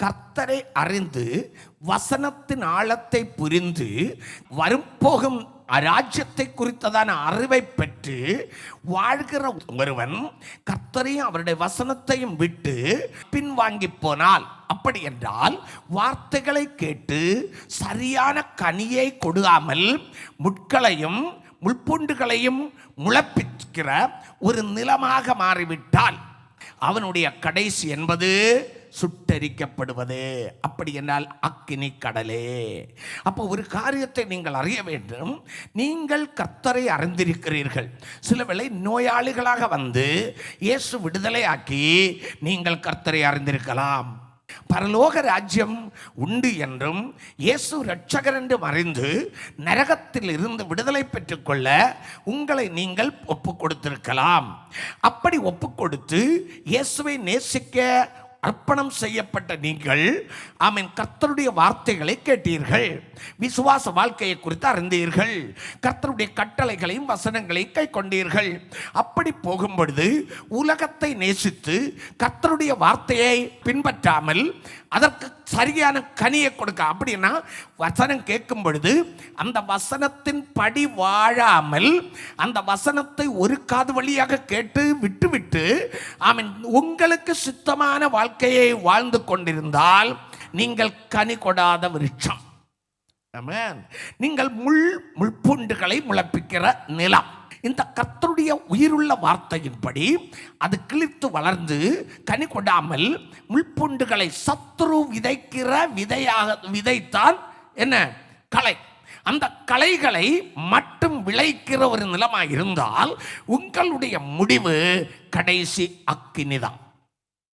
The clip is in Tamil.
கர்த்தரை அறிந்து வசனத்தின் ஆழத்தை புரிந்து வரும்போகும் அராஜ்யத்தை குறித்ததான அறிவை பெற்று வாழ்கிற ஒருவன் கர்த்தரையும் அவருடைய வசனத்தையும் விட்டு பின்வாங்கி போனால் அப்படி என்றால் வார்த்தைகளை கேட்டு சரியான கனியை கொடுக்காமல் முட்களையும் முள்பூண்டுகளையும் முளப்பிக்கிற ஒரு நிலமாக மாறிவிட்டால் அவனுடைய கடைசி என்பது சுட்டரிக்கப்படுவது. அப்படி என்றால் அக்கினி கடலே. அப்போ ஒரு காரியத்தை நீங்கள் அறிய வேண்டும். நீங்கள் கர்த்தரை அறிந்திருக்கிறீர்கள். சில வேளை நோயாளிகளாக வந்து இயேசு விடுதலையாக்கி நீங்கள் கர்த்தரை அறிந்திருக்கலாம். பரலோக ராஜ்யம் உண்டு என்றும் இயேசு ரட்சகர் என்றும் அறிந்து நரகத்தில் இருந்து விடுதலை பெற்றுக்கொள்ள உங்களை நீங்கள் ஒப்பு கொடுத்திருக்கலாம். அப்படி ஒப்பு கொடுத்து இயேசுவை நேசிக்க அர்ப்பணம் செய்யப்பட்ட நீங்கள் ஆமீன் கர்த்தருடைய வார்த்தைகளை கேட்டீர்கள். விசுவாச வாழ்க்கையை குறித்து அறிந்தீர்கள். கர்த்தருடைய கட்டளைகளையும் வசனங்களையும் கை கொண்டீர்கள். அப்படி போகும் பொழுது உலகத்தை நேசித்து கர்த்தருடைய வார்த்தையை பின்பற்றாமல் அதற்கு சரியான கனியை கொடுக்க. அப்படின்னா வசனம் கேட்கும் பொழுது அந்த வசனத்தின் படி வாழாமல் அந்த வசனத்தை ஒரு காது வழியாக கேட்டு விட்டுவிட்டு ஆமீன் உங்களுக்கு சுத்தமான வாழ்க்கையை வாழ்ந்து கொண்டிருந்தால் நீங்கள் கனி கொடாத விருட்சம். நீங்கள் முள் முள்பூண்டுகளை முளப்பிக்கிற நிலம். இந்த கர்த்தருடைய உயிருள்ள வார்த்தையின்படி அது கிழித்து வளர்ந்து கனி கொடாமல் முள்பொண்டுகளை சத்துரு விதைக்கிற விதையாக விதைத்தான் என்ன? களை. அந்த களைகளை மட்டும் விளைக்கிற ஒரு நிலமாக இருந்தால் உங்களுடைய முடிவு கடைசி அக்கினிதான்.